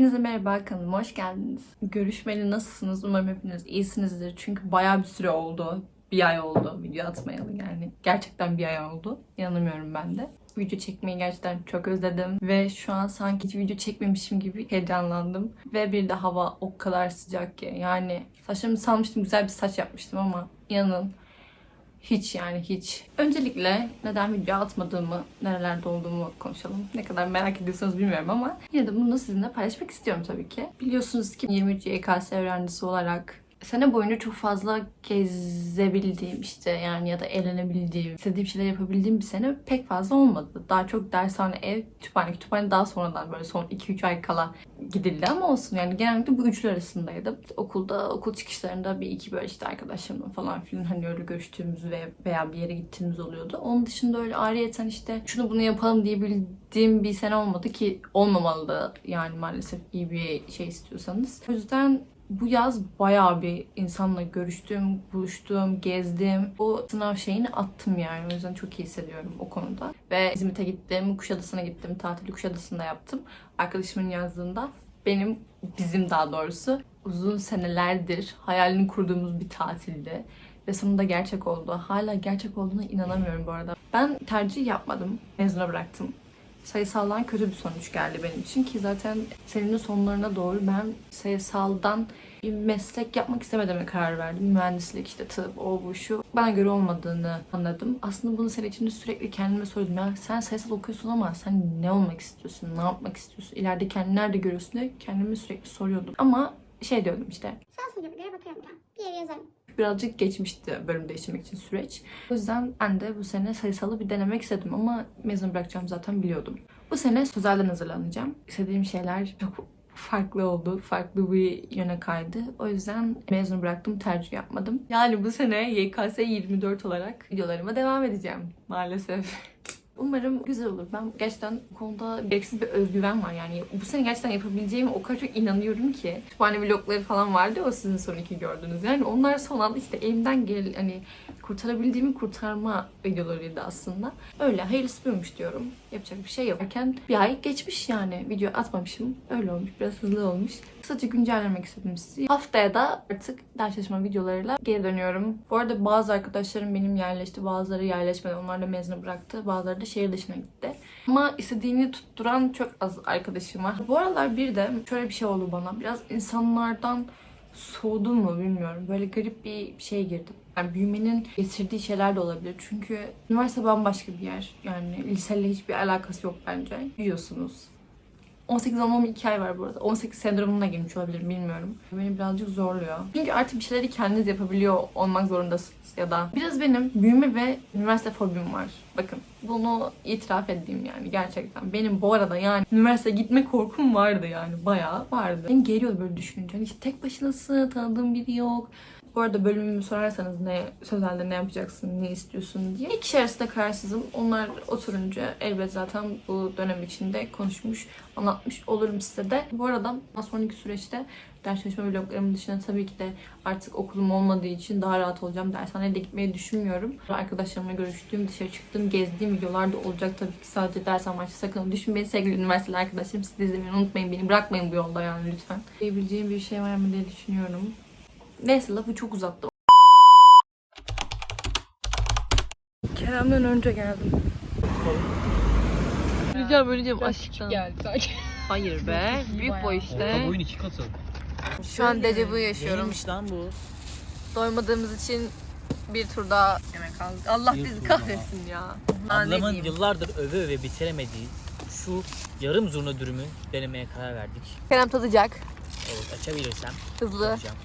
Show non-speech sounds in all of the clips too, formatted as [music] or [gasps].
Hepinize merhaba kanalıma hoş geldiniz. Görüşmeli nasılsınız? Umarım hepiniz iyisinizdir. Çünkü bayağı bir süre oldu. Bir ay oldu video atmayalı yani. Gerçekten bir ay oldu. İnanamıyorum ben de. Video çekmeyi gerçekten çok özledim. Ve şu an sanki hiç video çekmemişim gibi heyecanlandım. Ve bir de hava o kadar sıcak ki. Yani saçlarımı salmıştım. Güzel bir saç yapmıştım ama inanın hiç yani hiç. Öncelikle neden video atmadığımı, nerelerde olduğumu konuşalım. Ne kadar merak ediyorsanız bilmiyorum ama yine de bunu sizinle paylaşmak istiyorum tabii ki. Biliyorsunuz ki 23 YKS öğrencisi olarak sene boyunca çok fazla gezebildiğim işte yani ya da eğlenebildiğim, istediğim şeyler yapabildiğim bir sene pek fazla olmadı. Daha çok dershane, ev, kütüphane, kütüphane daha sonradan böyle son 2-3 ay kala gidildi ama olsun yani genellikle bu üçlü arasındaydım. Okulda, okul çıkışlarında bir iki böyle işte arkadaşlarımla falan filan hani öyle görüştüğümüz ve veya bir yere gittiğimiz oluyordu. Onun dışında öyle ayrıyeten işte şunu bunu yapalım diyebildiğim bir sene olmadı ki olmamalı da yani maalesef iyi bir şey istiyorsanız. O yüzden bu yaz bayağı bir insanla görüştüm, buluştum, gezdim. O sınav şeyini attım yani. O yüzden çok iyi hissediyorum o konuda. Ve İzmit'e gittim, Kuşadası'na gittim. Tatili Kuşadası'nda yaptım. Arkadaşımın yazdığında benim, bizim daha doğrusu uzun senelerdir hayalini kurduğumuz bir tatildi. Ve sonunda gerçek oldu. Hala gerçek olduğuna inanamıyorum bu arada. Ben tercih yapmadım. Mezuna bıraktım sayısaldan kötü bir sonuç geldi benim için ki zaten senenin sonlarına doğru ben sayısaldan bir meslek yapmak istemediğime karar verdim. Mühendislik işte tıp o bu şu bana göre olmadığını anladım. Aslında bunu senin içinde sürekli kendime sordum ya sen sayısal okuyorsun ama sen ne olmak istiyorsun? Ne yapmak istiyorsun? İleride kendini nerede görüyorsun diye kendime sürekli soruyordum. Ama şey diyordum işte Sağ gibi göre bakarım ben. Bir yere yazarım. Birazcık geçmişti bölüm değiştirmek için süreç. O yüzden ben de bu sene sayısalı bir denemek istedim ama mezun bırakacağım zaten biliyordum. Bu sene sözelden hazırlanacağım. İstediğim şeyler çok farklı oldu. Farklı bir yöne kaydı. O yüzden mezun bıraktım, tercih yapmadım. Yani bu sene YKS 24 olarak videolarıma devam edeceğim maalesef. Umarım güzel olur. Ben gerçekten konuda gereksiz bir özgüven var. Yani bu sene gerçekten yapabileceğime o kadar çok inanıyorum ki. Kütüphane vlogları falan vardı o sizin son iki gördüğünüz. Yani onlar son anda işte elimden gel hani kurtarabildiğimi kurtarma videolarıydı aslında. Öyle hayırlısı buymuş diyorum. Yapacak bir şey yok. Bir ay geçmiş yani. Video atmamışım. Öyle olmuş. Biraz hızlı olmuş. Kısaca güncellemek istedim sizi. Haftaya da artık ders çalışma videolarıyla geri dönüyorum. Bu arada bazı arkadaşlarım benim yerleşti. Bazıları yerleşmedi. Onlar da mezunu bıraktı. Bazıları da şehir dışına gitti. Ama istediğini tutturan çok az arkadaşım var. Bu aralar bir de şöyle bir şey oldu bana. Biraz insanlardan soğudum mu bilmiyorum. Böyle garip bir şeye girdim. Yani büyümenin getirdiği şeyler de olabilir. Çünkü üniversite bambaşka bir yer. Yani liseyle hiçbir alakası yok bence. Büyüyorsunuz. 18 olmam 2 ay var bu arada. 18 sendromuna girmiş olabilirim bilmiyorum. Beni birazcık zorluyor. Çünkü artık bir şeyleri kendiniz yapabiliyor olmak zorundasınız ya da. Biraz benim büyüme ve üniversite fobim var. Bakın bunu itiraf edeyim yani gerçekten. Benim bu arada yani üniversite gitme korkum vardı yani bayağı vardı. Beni geliyordu böyle düşününce. Hani işte tek başınasın, tanıdığın biri yok. Bu arada bölümümü sorarsanız ne sözelde ne yapacaksın, ne istiyorsun diye. İki arasında kararsızım. Onlar oturunca elbet zaten bu dönem içinde konuşmuş, anlatmış olurum size de. Bu arada sonraki süreçte ders çalışma vloglarımın dışında tabii ki de artık okulum olmadığı için daha rahat olacağım. Dershaneye de gitmeyi düşünmüyorum. Arkadaşlarımla görüştüğüm, dışarı çıktığım, gezdiğim videolar da olacak tabii ki. Sadece ders amaçlı sakın düşünmeyin sevgili üniversiteli arkadaşlarım. Siz de izlemeyi unutmayın. Beni bırakmayın bu yolda yani lütfen. Diyebileceğim bir şey var mı diye düşünüyorum. Neyse lafı çok uzattı. Kerem'den önce geldim. Rüzgar böleceğim aşktan. geldi sanki. Hayır be. Büyük boy işte. Boyun iki katı. Şu an dejavu yaşıyorum. Neymiş lan bu? Doymadığımız için bir tur daha yemek aldık. Allah Bir bizi tur kahretsin ya. Daha ne Ablamın diyeyim? yıllardır öve öve bitiremediği şu yarım zurna dürümü denemeye karar verdik. Kerem tadacak. Evet açabilirsem Hızlı. yapacağım.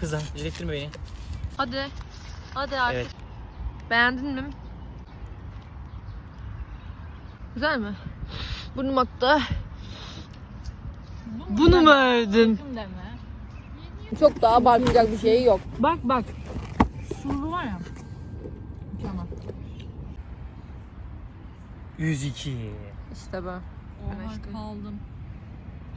Kızım direttirme beni. Hadi. Hadi artık. Evet. Beğendin mi? Güzel mi? Burnum aktı. Bunu mu övdün? Çok daha abartacak bir şey yok. Bak bak. Şurada var ya. Mükemmel. 102. İşte bu. Oha kaldım.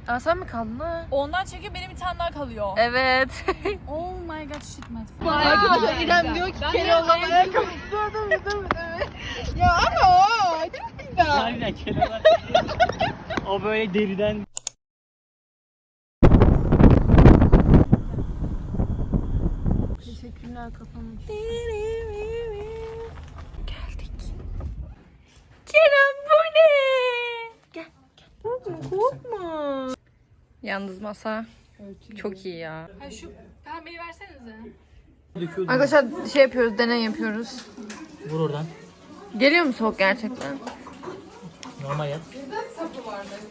Aa sen mi kaldın ha? Ondan çekiyor benim bir tane daha kalıyor. Evet. [laughs] oh my god shit man. Arkadaşlar İrem diyor ki Keloğlan'ın ayakkabısı orada bizim evet. Ya ama o çok güzel. Harbiden Keloğlan. o böyle deriden Teşekkürler kapamış. Korkma korkma. Yalnız masa çok iyi ya. Ha şu pembeyi versenize. Arkadaşlar şey yapıyoruz, deney yapıyoruz. Vur oradan. Geliyor mu soğuk gerçekten? Normal yap.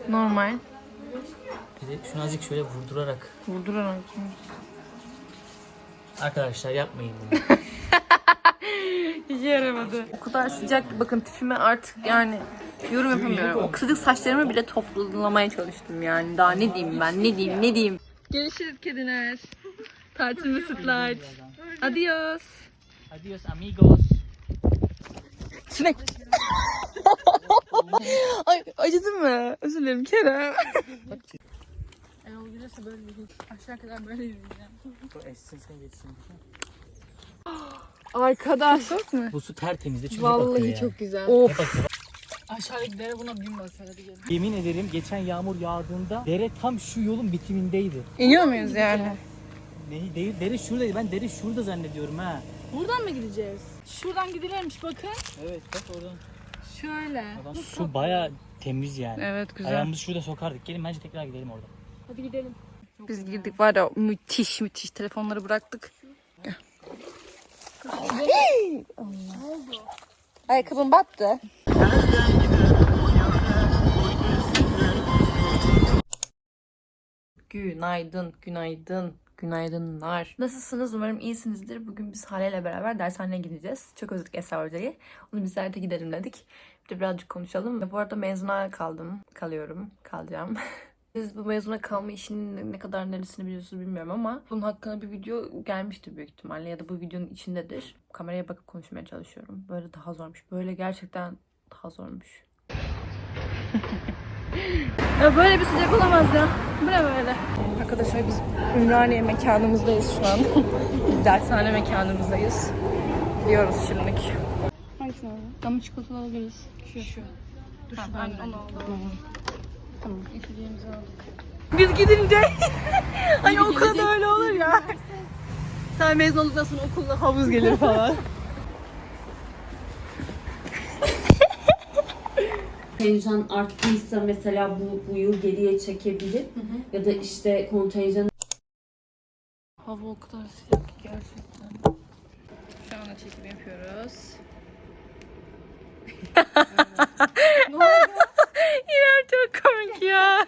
Normal. Bir de şunu azıcık şöyle vurdurarak. Vurdurarak. Arkadaşlar yapmayın bunu. [laughs] Hiç yaramadı. O kadar sıcak ki bakın tipime artık yani yorum yapamıyorum. O kısacık saçlarımı bile toplamaya çalıştım yani. Daha ne diyeyim ben, ne diyeyim, ne diyeyim. Görüşürüz kediler. Tatil mesutlar. Adios. Adios amigos. Sinek. [laughs] Ay acıdı mı? Özür dilerim Kerem. Erol gelirse böyle yürüyeceğim. Aşağı kadar böyle yürüyeceğim. Bu essin sen geçsin. [gasps] [gasps] [gasps] Arkadaş. Bu su tertemizdi çünkü bakıyor Vallahi yani. çok güzel. Of. Bakıyor. Aşağıdaki dere buna bin basar hadi gelin. Yemin ederim geçen yağmur yağdığında dere tam şu yolun bitimindeydi. İniyor muyuz yani? Ne değil dere şuradaydı. Ben dere şurada zannediyorum ha. Buradan mı gideceğiz? Şuradan gidilirmiş bakın. Evet bak oradan. Şöyle. Adam su baya temiz yani. Evet güzel. Ayağımızı şurada sokardık. Gelin bence tekrar gidelim orada. Hadi gidelim. Biz girdik var ya müthiş müthiş telefonları bıraktık. Gel. Ayakkabım battı. Günaydın, günaydın, günaydınlar. Nasılsınız? Umarım iyisinizdir. Bugün biz Hale ile beraber dershaneye gideceğiz. Çok özledik Esra Hoca'yı. Onu bizler de gidelim dedik. Bir de birazcık konuşalım. Bu arada mezuna kaldım. Kalıyorum. Kalacağım. [laughs] Siz bu mezuna kalma işinin ne kadar neresini biliyorsunuz bilmiyorum ama bunun hakkında bir video gelmiştir büyük ihtimalle ya da bu videonun içindedir. Kameraya bakıp konuşmaya çalışıyorum. Böyle daha zormuş. Böyle gerçekten daha zormuş. [laughs] ya böyle bir sıcak olamaz ya. Bu ne böyle? Arkadaşlar biz Ümraniye mekanımızdayız şu an. [laughs] Dershane mekanımızdayız. Gidiyoruz şimdilik. Hangisini alalım? Ama çikolata alabiliriz. Şu şu. Dur Tamam, ben onu aldım. Tamam. Aldık. Biz gidince hani okulda öyle olur ya. Sen mezun olduktan sonra okulda havuz gelir falan. [laughs] kontenjan arttıysa mesela bu, bu yıl geriye çekebilir. Ya da işte kontenjan Hava o kadar sıcak ki gerçekten. Şu anda çekim yapıyoruz. [laughs] İrem çok komik ya.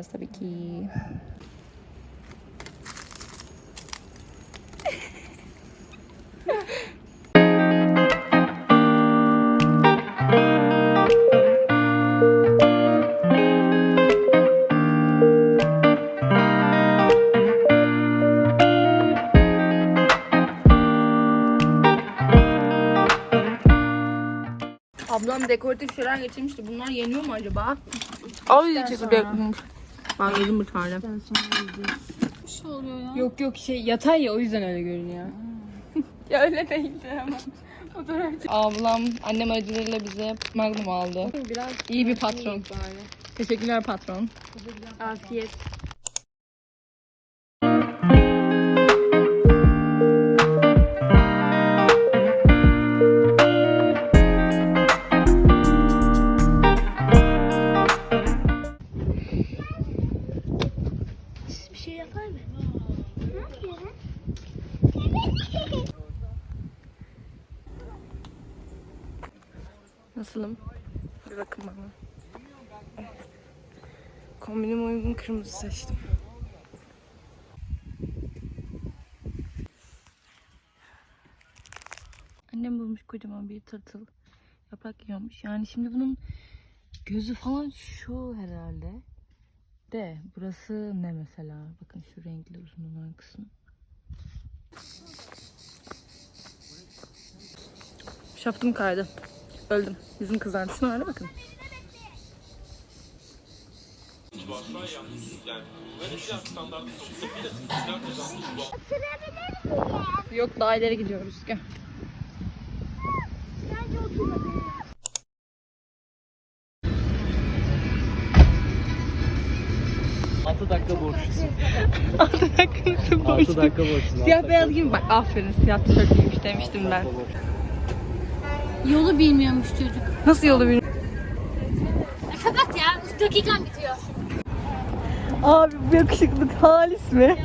Kameramız tabii ki. Ablam dekoratif şeyler getirmişti. Bunlar yeniyor mu acaba? Ay çekirdek. Ben yedim bir tane. Yok yok şey yatay ya o yüzden öyle görünüyor. [laughs] ya öyle değildi ama. [laughs] Ablam annem acılarıyla bize magnum aldı. Biraz İyi bir patron. Teşekkürler patron. Afiyet. Kırmızı seçtim. Annem bulmuş kocaman bir tırtıl. Yaprak yiyormuş. Yani şimdi bunun gözü falan şu herhalde. De burası ne mesela? Bakın şu renkli uzun olan kısmı. Şaftım kaydı. Öldüm. Yüzüm kızardı. Şuna bakın. Yok daha ileri gidiyoruz. Gel. 6 dakika borçlusun. 6 dakikası 6 dakika borçlusun. Siyah beyaz gibi bak aferin siyah tişört giymiş demiştim ben. Yolu bilmiyormuş çocuk. Nasıl yolu bilmiyorum. Kapat ya. Dakikan bitiyor. Abi bu yakışıklık halis mi?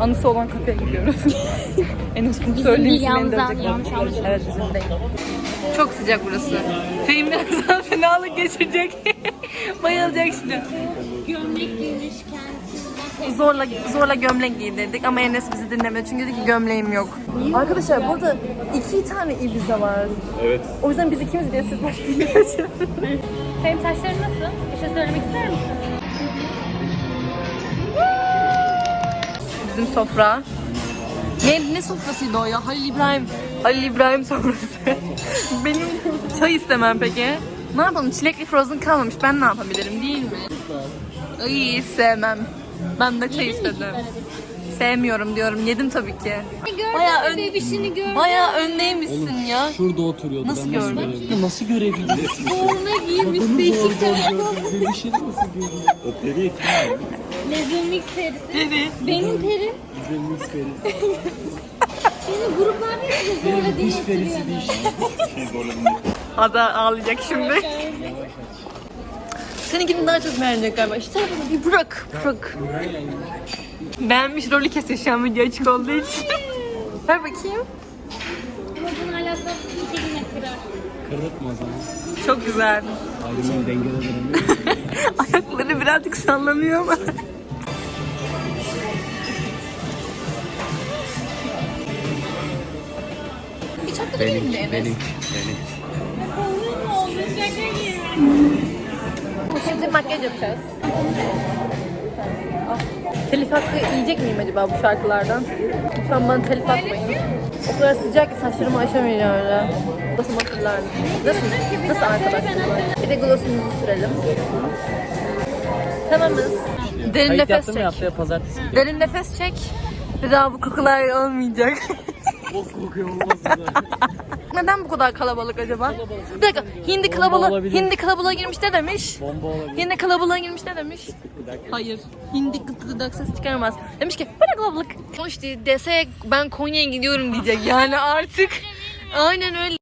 Anısı olan kafeye gidiyoruz. [laughs] en bunu söyleyeyim. an- yanlış anlaşılmış. Evet bizim değil. Çok sıcak burası. Fehim birazdan [laughs] fenalık geçirecek. [laughs] Bayılacak şimdi. Gömlek giymiş. Zorla zorla gömlek giydirdik ama Enes bizi dinlemedi çünkü dedi ki gömleğim yok. Arkadaşlar burada iki tane Ibiza var. Evet. O yüzden biz ikimiz diye siz başka bir Senin saçların nasıl? Bir şey söylemek ister misin? Bizim sofra. Ne, ne sofrasıydı o ya? Halil İbrahim. Halil İbrahim sofrası. [laughs] Benim çay istemem peki. Ne yapalım? Çilekli frozen kalmamış. Ben ne yapabilirim değil mi? Ay sevmem. Ben de çay istedim. Sevmiyorum diyorum. Yedim tabii ki. Bayağı ön, Bebişini gör. bayağı öndeymişsin ya. Şurada oturuyordu. Nasıl ben gördün? görebilirim? Nasıl görebiliyorsun? Forma giymiş değişik Bir şey nasıl görüyorsun? O peri Lezomix perisi. Benim peri. Senin [laughs] gruplar bir zorla Diş perisi değiştiriyor. diş. [laughs] Ada ağlayacak şimdi. Seninkini daha çok beğenecek galiba. Şu tarafını bir bırak, bırak. Beğenmiş rolü kesiyor şu an video açık olduğu için. Ver bakayım. Ama bunu hala satsız bir kelime kırar. Kırıtma o zaman. Çok güzel. Ayrımın dengeleri. [laughs] Ayakları birazcık sallanıyor ama. Bir çatlı değil mi benim. Gibi. Şimdi makyaj yapacağız. Ah, Telif hakkı yiyecek miyim acaba bu şarkılardan? Lütfen bana telif atmayın. O kadar sıcak ki saçlarımı aşamayacağım öyle. Nasıl hatırlardım. Nasıl? Nasıl arkadaşlar? Bir de glossumuzu sürelim. Tamamız. Derin Kayıt nefes çek. haftaya pazartesi gidiyor. Derin nefes çek. Bir daha bu kokular olmayacak. [laughs] Bok kokuyor olmaz mı? Neden bu kadar kalabalık acaba? Bir dakika. Hindi kalabalığı, olabilir. hindi kalabalığa girmiş ne demiş? Bomba olabilir. Hindi kalabalığa girmiş ne demiş? Hayır. Hindi gık gıdak ses çıkaramaz. Demiş ki bana kalabalık. Konuş diye dese ben Konya'ya gidiyorum diyecek. Yani artık aynen öyle.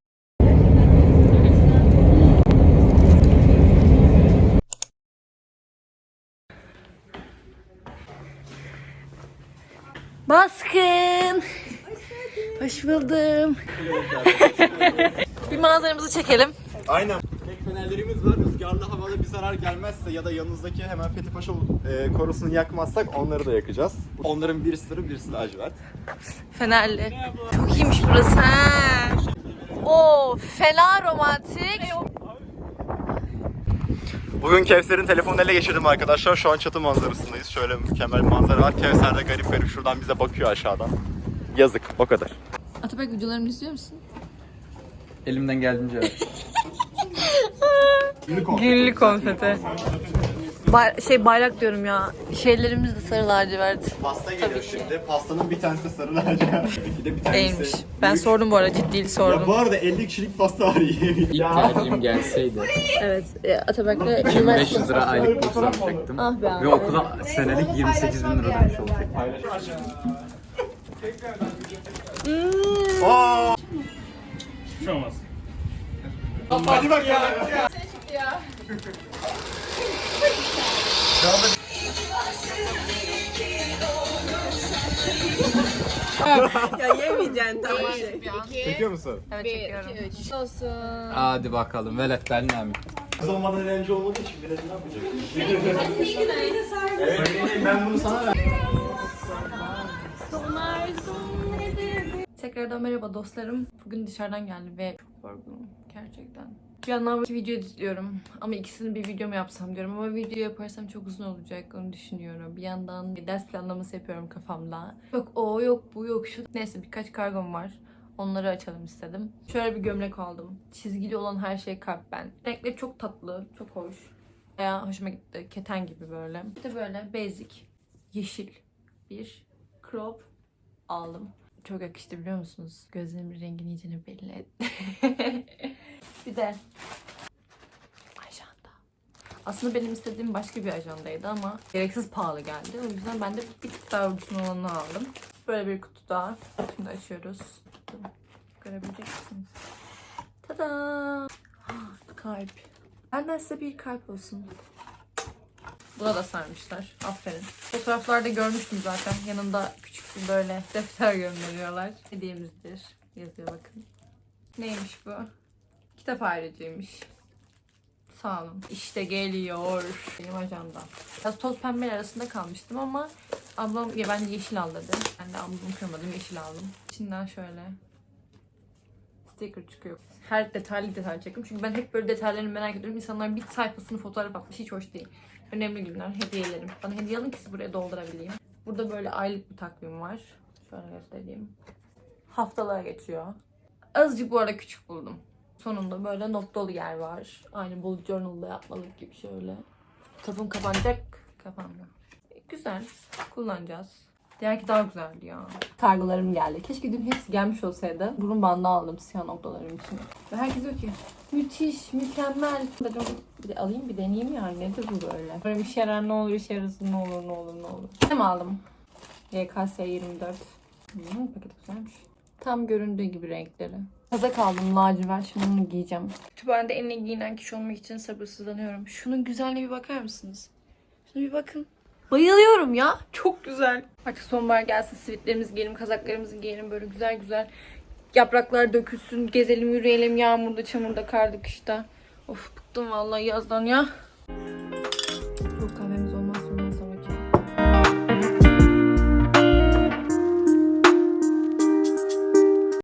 Baskın. Hoş buldum. bir manzaramızı çekelim. Aynen. Tek fenerlerimiz var. Rüzgarlı havada bir zarar gelmezse ya da yanınızdaki hemen Fethi Paşa e, korusunu yakmazsak onları da yakacağız. Onların birisi sarı birisi lacivert. Fenerli. Çok iyiymiş burası ha. Oo, fena romantik. Bugün Kevser'in telefonunu ele geçirdim arkadaşlar. Şu an çatı manzarasındayız. Şöyle mükemmel bir manzara var. Kevser de garip garip şuradan bize bakıyor aşağıdan. Yazık. O kadar. Atabek videolarımı izliyor musun? Elimden geldiğince evet. [laughs] Günlük konfeti. Bay- şey bayrak diyorum ya. Şeylerimiz de sarı lacivert. Pasta geliyor şimdi. Pastanın bir tanesi sarı lacivert. [laughs] İki de bir tanesi. Değilmiş. Ben büyük. sordum bu arada ciddi Ya sordum. bu arada 50 kişilik pasta var yiyemeyiz. İlk [laughs] tercihim gelseydi Evet. E, Atabek'le 2500 lira aylık burs alacaktım. Ah be abi. Ve okula senelik 28 bin lira ödemiş olacaktım. Aa! Hadi bakalım. Ya yemeyeceksin tamam şey. Çekiyor musun? Evet çekiyorum. Hadi bakalım. Velet Bernami. Kız olmadan eğlence olmadığı için biraz ne yapacak? [laughs] evet, ben bunu sana ver. Tekrardan merhaba dostlarım. Bugün dışarıdan geldim ve çok yorgunum gerçekten. Bir yandan iki video editliyorum ama ikisini bir video mu yapsam diyorum ama video yaparsam çok uzun olacak onu düşünüyorum. Bir yandan ders planlaması yapıyorum kafamda. Yok o yok bu yok şu. Neyse birkaç kargom var. Onları açalım istedim. Şöyle bir gömlek aldım. Çizgili olan her şey kalp ben. Renkleri çok tatlı, çok hoş. Bayağı hoşuma gitti. Keten gibi böyle. De böyle basic, yeşil bir crop aldım. Çok yakıştı biliyor musunuz? Gözlerimin rengini iyicene belli etti. [laughs] bir de ajanda. Aslında benim istediğim başka bir ajandaydı ama gereksiz pahalı geldi. O yüzden ben de bir tık daha ucuz olanını aldım. Böyle bir kutu daha. Şimdi açıyoruz. Görebilecek misiniz? Tada! Kalp. Benden size bir kalp olsun. Buna da sarmışlar. Aferin. Fotoğraflarda görmüştüm zaten. Yanında küçük bir böyle defter gönderiyorlar. Hediyemizdir. Yazıyor bakın. Neymiş bu? Kitap ayrıcıymış. Sağ olun. İşte geliyor. Benim ajandam. Biraz toz pembe arasında kalmıştım ama ablam ya ben yeşil al dedi. Ben de ablamı kırmadım yeşil aldım. İçinden şöyle sticker çıkıyor. Her detaylı detay çektim. Çünkü ben hep böyle detaylarını merak ediyorum. İnsanlar bir sayfasını fotoğraf atmış. Hiç hoş değil. Önemli günler, hediyelerim. Bana hediye alın ki sizi buraya doldurabileyim. Burada böyle aylık bir takvim var. Şöyle göstereyim. Haftalığa geçiyor. Azıcık bu arada küçük buldum. Sonunda böyle dolu yer var. Aynı bullet journal'da yapmalık gibi şöyle. Kapım kapanacak. Kapandı. Güzel. Kullanacağız. Diğerki daha güzeldi ya. Kargolarım geldi. Keşke dün hepsi gelmiş olsaydı. Burun bandı aldım siyah noktalarım için. Ve herkes diyor ki müthiş, mükemmel. Dedim bir de alayım bir deneyeyim yani. Nedir bu böyle? Böyle bir yarar ne olur, işe yarasın ne olur, ne olur, ne olur. Ne mi aldım? YKS 24. Hmm, paket güzelmiş. Tam göründüğü gibi renkleri. Kazak aldım lacivert. Şimdi bunu giyeceğim. Kütüphanede en iyi giyinen kişi olmak için sabırsızlanıyorum. Şunun güzelliğine bir bakar mısınız? Şuna bir bakın. Bayılıyorum ya. Çok güzel. Artık sonbahar gelsin. Sivitlerimizi giyelim, kazaklarımızı giyelim. Böyle güzel güzel. Yapraklar dökülsün. Gezelim, yürüyelim. Yağmurda, çamurda, karda, kışta. Of bıktım vallahi yazdan ya.